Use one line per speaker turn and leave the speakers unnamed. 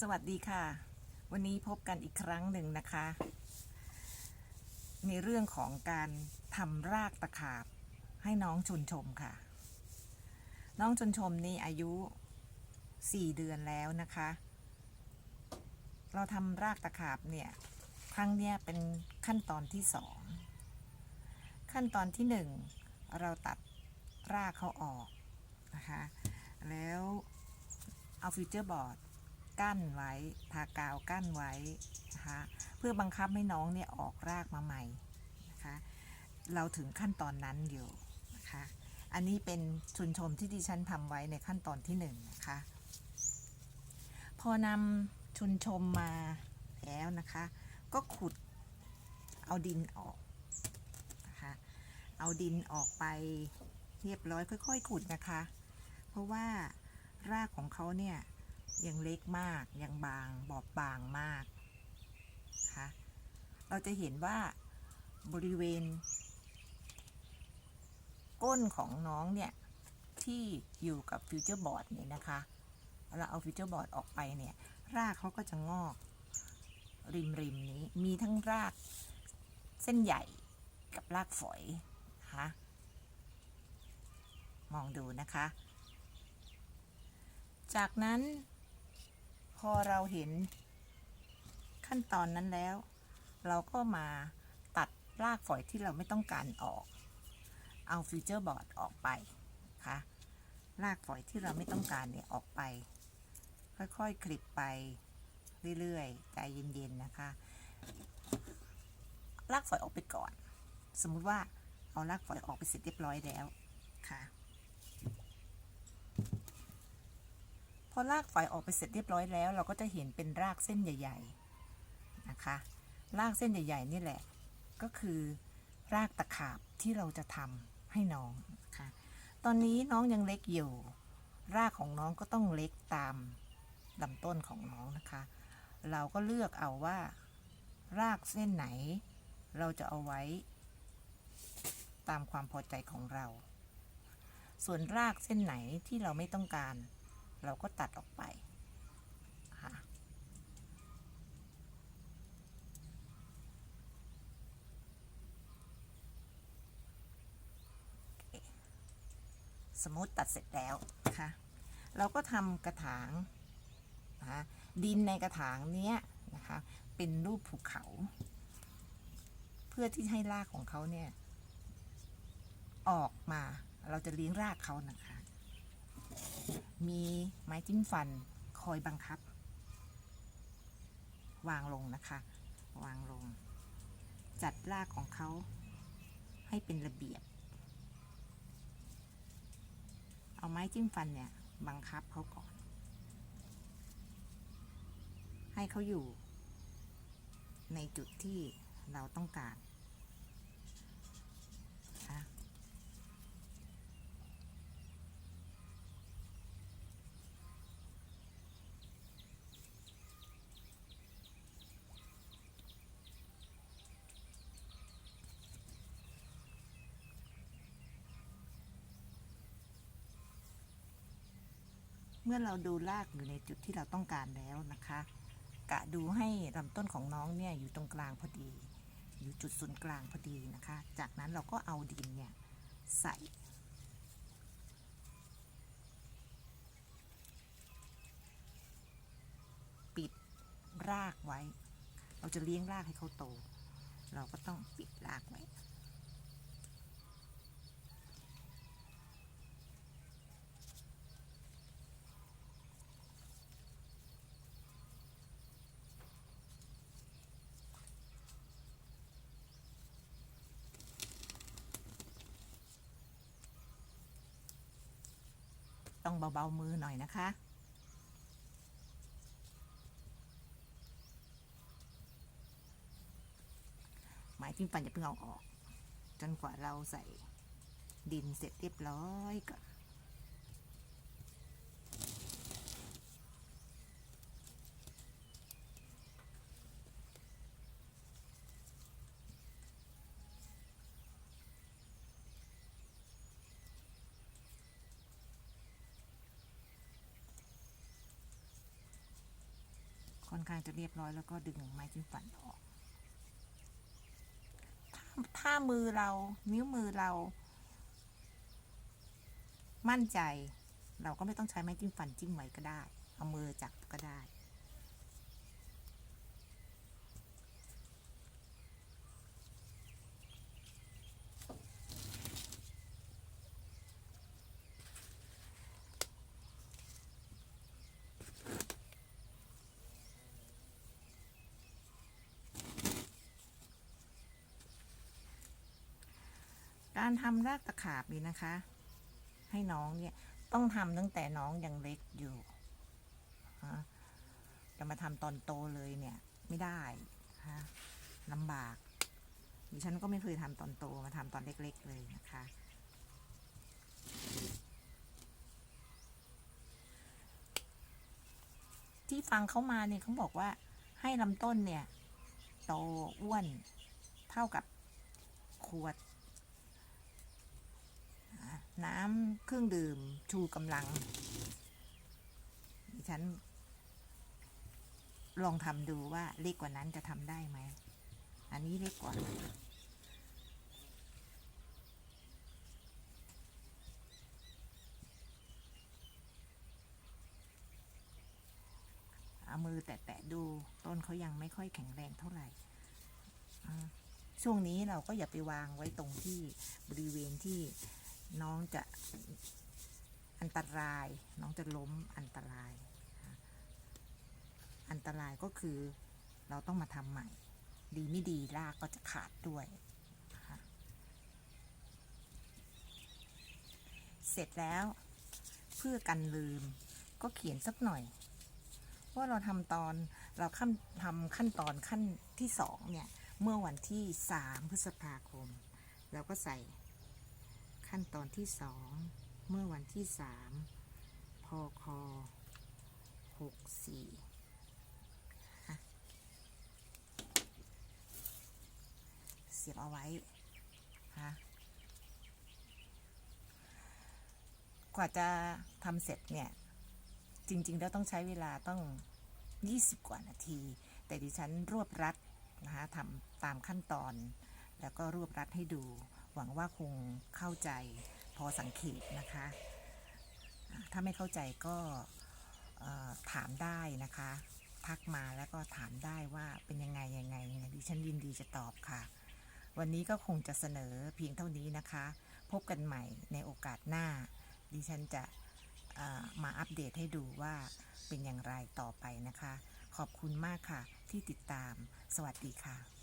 สวัสดีค่ะ วันนี้พบกันอีกครั้งหนึ่งนะคะ ในเรื่องของการทำรากตะขาบให้น้องชนชมค่ะ น้องชนชมนี่อายุ 4 เดือนแล้วนะคะ เราทำรากตะขาบเนี่ยครั้งเนี้ยเป็นขั้นตอนที่สองขั้นตอนที่หนึ่งเราตัดรากเขาออกนะคะ แล้วเอาฟิวเจอร์บอร์ด กั้นไว้ทากาวกั้นไว้นะคะเพื่อบังคับให้น้องเนี่ยออกรากมาใหม่นะคะเราถึงขั้นตอนนั้นอยู่นะคะอันนี้เป็นชุนชมที่ดิฉันทำไว้ในขั้นตอนที่หนึ่งนะคะพอนำชุนชมมาแล้วนะคะ ก็ขุดเอาดินออกนะคะเอาดินออกไปเรียบร้อยค่อย ๆ ขุดนะคะ เพราะว่ารากของเขาเนี่ย ยังเล็กมาก ยังบาง บอบบางมากนะคะเราจะเห็นว่าบริเวณ ก้นของน้องเนี่ย ที่อยู่กับฟิวเจอร์บอร์ดเนี่ยนะคะเราเอาฟิวเจอร์บอร์ดออกไปเนี่ย รากเขาก็จะงอก ริมริมนี้มีทั้งรากเส้นใหญ่กับรากฝอยนะคะมองดูนะคะ จากนั้น พอเราเห็นขั้นตอนนั้นแล้ว เราก็มาตัดรากฝอยที่เราไม่ต้องการออก เอาฟิวเจอร์บอร์ดออกไปนะคะรากฝอยที่เราไม่ต้องการเนี่ยออกไป ค่อยๆ คลิปไปเรื่อยๆใจเย็นๆนะคะรากฝอยออกไปก่อน สมมุติว่าเอารากฝอยออกไปเสร็จเรียบร้อยแล้วค่ะ พอรากฝอยออกไปเสร็จเรียบร้อยแล้ว เราก็จะเห็นเป็นรากเส้นใหญ่ ๆ นะคะ รากเส้นใหญ่ ๆ นี่แหละ ก็คือรากตะขาบที่เราจะทำให้น้องนะคะตอนนี้น้องยังเล็กอยู่ รากของน้องก็ต้องเล็กตามลำต้นของน้องนะคะ เราก็เลือกเอาว่า รากเส้นไหน เราจะเอาไว้ ตามความพอใจของเรา ส่วนรากเส้นไหนที่เราไม่ต้องการ เราก็ตัดออกไปค่ะสมมติตัดเสร็จแล้วนะคะเราก็ทำกระถางนะคะดินในกระถางเนี้ยนะคะเป็นรูปภูเขา เพื่อที่ให้รากของเขาเนี่ยออกมาเราจะเลี้ยงรากเขานะคะ มีไม้จิ้มฟันคอยบังคับ วางลงนะคะ วางลง จัดรากของเขาให้เป็นระเบียบ เอาไม้จิ้มฟันเนี่ย บังคับเขาก่อน ให้เขาอยู่ ในจุดที่เราต้องการ เมื่อเราดูรากอยู่ในจุดที่เราต้องการแล้วนะคะ กะดูให้ลำต้นของน้องเนี่ยอยู่ตรงกลางพอดี อยู่จุดศูนย์กลางพอดีนะคะ จากนั้นเราก็เอาดินเนี่ยใส่ปิดรากไว้ เราจะเลี้ยงรากให้เขาโต เราก็ต้องปิดรากไว้ ต้องเบาๆมือหน่อยนะคะ หมายจิ้มฟันอย่าเพิ่งเอาออก จนกว่าเราใส่ดินเสร็จเรียบร้อยก่อน ค่อนข้างจะเรียบร้อยแล้วก็ดึงไม้จิ้มฟันออกถ้าถ้ามือเรานิ้วมือเรา มั่นใจ เราก็ไม่ต้องใช้ไม้จิ้มฟันจิ้มไว้ก็ได้ เอามือจับก็ได้ การทำรากตะขาบนี่นะคะ ให้น้องเนี่ยต้องทำตั้งแต่น้องยังเล็กอยู่จะมาทำตอนโตเลยเนี่ย ไม่ได้ฮะลำบากดิฉันก็ไม่เคยทำตอนโตมาทำตอนเล็ก ๆ เลยนะคะ ที่ฟังเขามาเนี่ยเขาบอกว่าให้ลำต้นเนี่ย โตอ้วนเท่ากับขวด น้ำเครื่องดื่มชูกำลัง ดิฉัน ลองทำดูว่าเล็กกว่านั้นจะทำได้ไหม อันนี้เล็กกว่า เอามือแตะๆดู ต้นเขายังไม่ค่อยแข็งแรงเท่าไหร่ช่วงนี้เราก็อย่าไปวางไว้ตรงที่บริเวณที่ น้องจะอันตราย น้องจะล้มอันตราย อันตรายก็คือเราต้องมาทำใหม่ ดีไม่ดีรากก็จะขาดด้วยเสร็จแล้วเพื่อกันลืมก็เขียนสักหน่อยว่าเราทำตอนเราขั้นทำขั้นตอนขั้นที่สองเนี่ย เมื่อวันที่สามพฤษภาคม เราก็ใส่ ขั้นตอนที่สองเมื่อวันที่สามพคหกสี่เสียบเอาไว้ฮะกว่าจะทำเสร็จเนี่ย จริง ๆ แล้วต้องใช้เวลาต้อง 20 กว่านาที แต่ดิฉันรวบรัดนะคะทำตามขั้นตอน แล้วก็รวบรัดให้ดู หวังว่าคงเข้าใจพอสังเกตนะคะ ถ้าไม่เข้าใจก็ถามได้นะคะ ทักมาแล้วก็ถามได้ว่าเป็นยังไงยังไงยังไงดิฉันยินดีจะตอบค่ะ วันนี้ก็คงจะเสนอเพียงเท่านี้นะคะ พบกันใหม่ในโอกาสหน้า ดิฉันจะมาอัปเดตให้ดูว่าเป็นอย่างไรต่อไปนะคะ ขอบคุณมากค่ะที่ติดตาม สวัสดีค่ะ